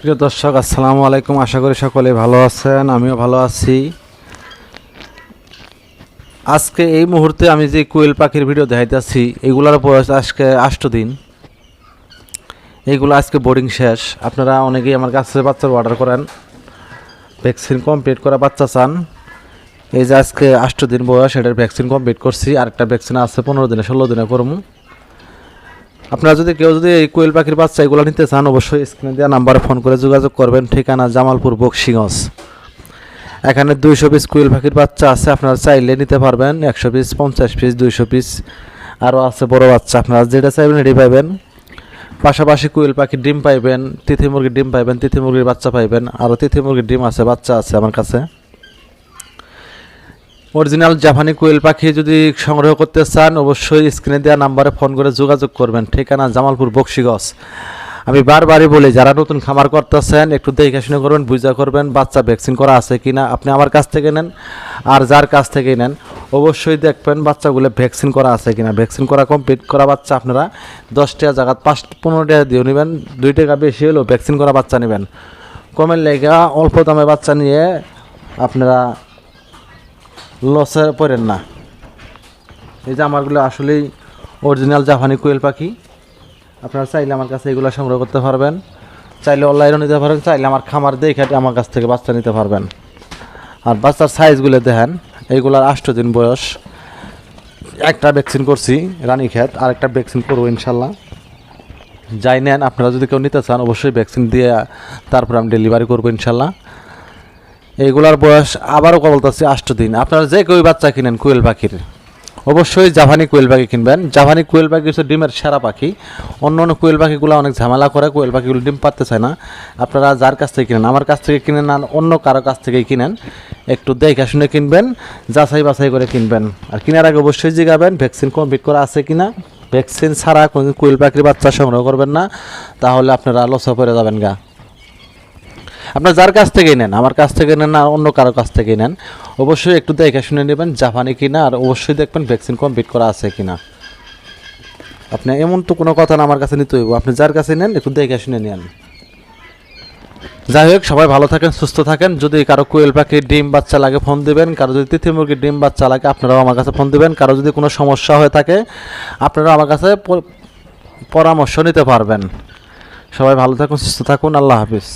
প্রিয় দর্শক, আসসালামু আলাইকুম। আশা করি সকলে ভালো আছেন, আমিও ভালো আছি। আজকে এই মুহূর্তে আমি যে কোয়েল পাখির ভিডিও দেখাইতেছি, এগুলার বয়স আজকে আষ্ট দিন। এইগুলো আজকে বোর্ডিং শেষ। আপনারা অনেকেই আমার কাছে বাচ্চার অর্ডার করেন। ভ্যাকসিন কমপ্লিট করা বাচ্চা চান। এই যে আজকে আষ্ট দিন বয়স, এটার ভ্যাকসিন কমপ্লিট করছি। আরেকটা ভ্যাকসিন আছে, পনেরো দিনে, ষোলো দিনে করব আপনারা যদি কেউ যদি এই কোয়েল পাখির বাচ্চা এগুলো নিতে চান, অবশ্যই স্ক্রিনে দেওয়া নাম্বারে ফোন করে যোগাযোগ করবেন। ঠিকানা জামালপুর, বক্সিগঞ্জ। এখানে দুইশো পিস কোয়েল পাখির বাচ্চা আছে, আপনারা চাইলে নিতে পারবেন। একশো পিস পঞ্চাশ পিস দুইশো পিস আরও আছে বড় বাচ্চা। আপনারা যেটা চাইবেন এটি পাইবেন। পাশাপাশি কোয়েল পাখির ডিম পাইবেন, তিথি মুরগির ডিম পাইবেন, তিথি মুরগির বাচ্চা পাইবেন। আরও তিথি মুরগির ডিম আছে, বাচ্চা আছে আমার কাছে। অরিজিনাল জাপানি কোয়েল পাখি যদি সংগ্রহ করতে চান, অবশ্যই স্ক্রিনে দেওয়া নাম্বারে ফোন করে যোগাযোগ করবেন। ঠিকানা জামালপুর বক্সিগঞ্জ। আমি বারবারই বলি, যারা নতুন খামার করতেছেন, একটু দেখে শুনে করবেন, বুঝা করবেন, বাচ্চা ভ্যাকসিন করা আছে কি না আপনি আমার কাছ থেকে নেন, আর যার কাছ থেকে নেন, অবশ্যই দেখবেন বাচ্চাগুলো ভ্যাকসিন করা আছে কিনা। ভ্যাকসিন করা কমপ্লিট করা বাচ্চা আপনারা দশ টাকা জায়গা পাঁচ, পনেরো টাকা দিয়ে নেবেন, দুই টাকা বেশি হলেও ভ্যাকসিন করা বাচ্চা নেবেন। কমের লেগা অল্প দামে বাচ্চা নিয়ে আপনারা লসে পড়েন না। এই যে আসলেই অরিজিনাল জাপানি কোয়েল পাখি। আপনারা চাইলে আমার কাছে এগুলো সংগ্রহ করতে পারবেন। চাইলে অনলাইনও নিতে পারবেন চাইলে আমার খামার দেখে আমার কাছ থেকে বাচ্চা নিতে পারবেন। আর বাচ্চার সাইজগুলো দেখেন, এইগুলার আষ্ট দিন বয়স। একটা ভ্যাকসিন করছি, রানীক্ষেত, আর একটা ভ্যাকসিন করব ইনশাল্লাহ। যাই নেন, আপনারা যদি কেউ নিতে চান, অবশ্যই ভ্যাকসিন দিয়ে তারপর আমি ডেলিভারি করব ইনশাল্লাহ। এইগুলার বয়স আবারও বলতেছি আষ্ট দিন। আপনারা যে কেউ বাচ্চা কিনেন কোয়েল পাখির, অবশ্যই জাপানি কোয়েল পাখি কিনবেন। জাপানি কোয়েল পাখি হচ্ছে ডিমের সেরা পাখি। অন্য অন্য কোয়েল পাখিগুলো অনেক ঝামেলা করে, কোয়েল পাখিগুলো ডিম পাততে চায় না। আপনারা যার কাছ থেকে কিনেন, আমার কাছ থেকে কিনেন আর অন্য কারও কাছ থেকেই কিনেন, একটু দেখে শুনে কিনবেন, যাচাই বাছাই করে কিনবেন। আর কেনার আগে অবশ্যই জিগাবেন, ভ্যাকসিন কমপ্লিট করা আছে কিনা। ভ্যাকসিন ছাড়া কোনো কোয়েল পাখির বাচ্চা সংগ্রহ করবেন না, তাহলে আপনারা লসে পড়ে যাবেন গা। আপনার যার কাছ থেকেই নেন, আমার কাছ থেকে নেন না, অন্য কারও কাছ থেকেই নেন, অবশ্যই একটু দেখে শুনে নেবেন জাপানি কিনা, আর অবশ্যই দেখবেন ভ্যাকসিন কমপ্লিট করা আছে কিনা। আপনি এমন তো কোনো কথা না আমার কাছে নিতে হইব, আপনি যার কাছে নেন, একটু দেখে শুনে নেন। যাই হোক, সবাই ভালো থাকেন, সুস্থ থাকেন। যদি কারও কোয়েল পাখির ডিম বাচ্চা লাগে, ফোন দিবেন। কারও যদি তিথি মুরগির ডিম বাচ্চা লাগে, আপনারাও আমার কাছে ফোন দিবেন। কারও যদি কোনো সমস্যা হয়ে থাকে, আপনারাও আমার কাছে পরামর্শ নিতে পারবেন। সবাই ভালো থাকুন, সুস্থ থাকুন। আল্লাহ হাফিজ।